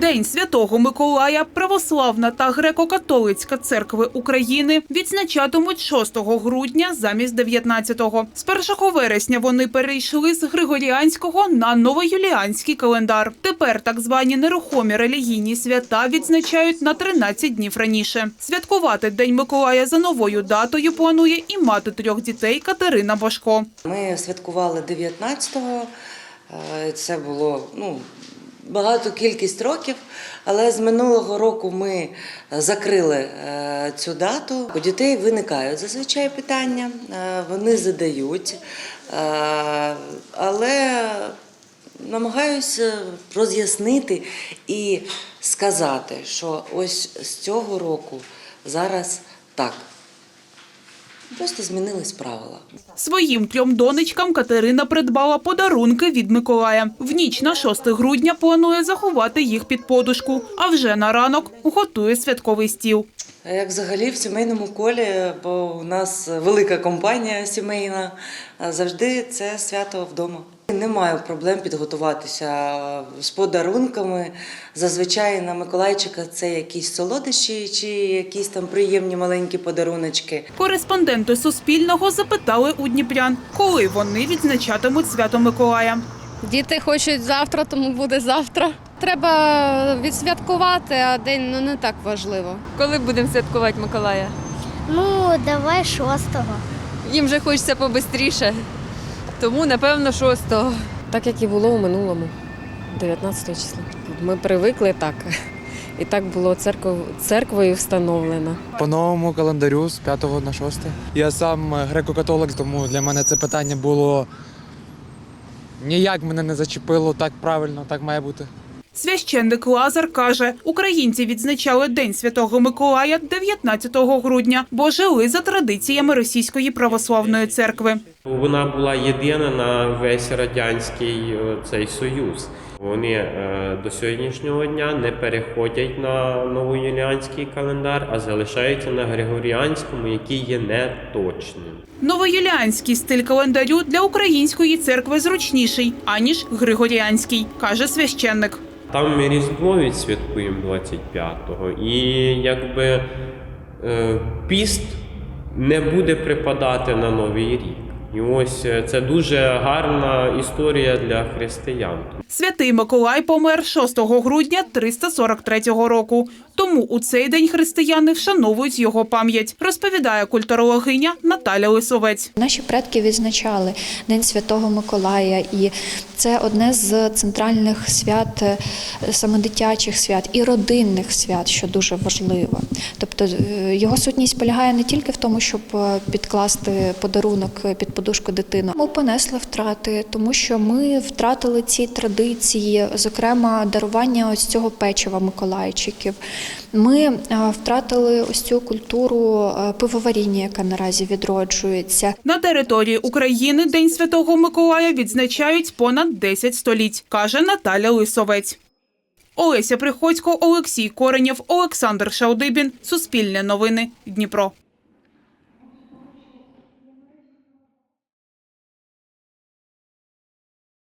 День Святого Миколая Православна та Греко-католицька церкви України відзначатимуть 6 грудня замість 19-го. З 1 вересня вони перейшли з Григоріанського на новоюліанський календар. Тепер так звані нерухомі релігійні свята відзначають на 13 днів раніше. Святкувати День Миколая за новою датою планує і мати трьох дітей Катерина Башко. Ми святкували 19-го. е, Це було ну, багато кількість років, але з минулого року ми закрили е, цю дату. У дітей виникають зазвичай питання, е, вони задають, е, але намагаюся роз'яснити і сказати, що ось з цього року зараз так. Просто змінились правила. Своїм трьом донечкам Катерина придбала подарунки від Миколая. В ніч на 6 грудня планує заховати їх під подушку, а вже на ранок готує святковий стіл. Як взагалі в сімейному колі, бо у нас велика компанія сімейна, завжди це свято вдома. Не маю проблем підготуватися з подарунками. Зазвичай на Миколайчика це якісь солодощі чи якісь там приємні маленькі подаруночки. Кореспонденти Суспільного запитали у дніпрян, коли вони відзначатимуть свято Миколая. Діти хочуть завтра, тому буде завтра. Треба відсвяткувати, а день ну не так важливо. Коли будемо святкувати Миколая? Ну, давай шостого. Їм вже хочеться побистріше. Тому, напевно, 6-го. Так як і було у минулому, 19 числа. Ми привикли так. І так було церков, церквою встановлено. По новому календарю з 5 на 6. Я сам греко-католик, тому для мене це питання було ніяк мене не зачепило так правильно, так має бути. Священник Лазар каже, українці відзначали День Святого Миколая 19 грудня, бо жили за традиціями Російської православної церкви. Вона була єдина на весь радянський е, цей союз. Вони е, до сьогоднішнього дня не переходять на новоюліанський календар, а залишаються на григоріанському, який є неточним. Новоюліанський стиль календарю для української церкви зручніший, аніж Григоріанський, каже священник. Там ми Різдво відсвяткуємо 25-го, і якби е, піст не буде припадати на Новий рік. І ось е, це дуже гарна історія для християн. Святий Миколай помер 6 грудня 343 року. Тому у цей день християни вшановують його пам'ять, розповідає культурологиня Наталя Лисовець. Наші предки відзначали День Святого Миколая, і це одне з центральних свят, е, саме дитячих свят і родинних свят, що дуже важливо. Тобто е, його сутність полягає не тільки в тому, щоб е, підкласти подарунок під подушку дитину. Ми понесли втрати, тому що ми втратили ці традиції, зокрема дарування ось цього печива Миколайчиків. Ми е, втратили ось цю культуру е, пивоваріння, яка наразі відроджується. На території України День Святого Миколая відзначають понад 10 століть, каже Наталя Лисовець. Олеся Приходько, Олексій Коренєв, Олександр Шаудибін. Суспільне новини. Дніпро.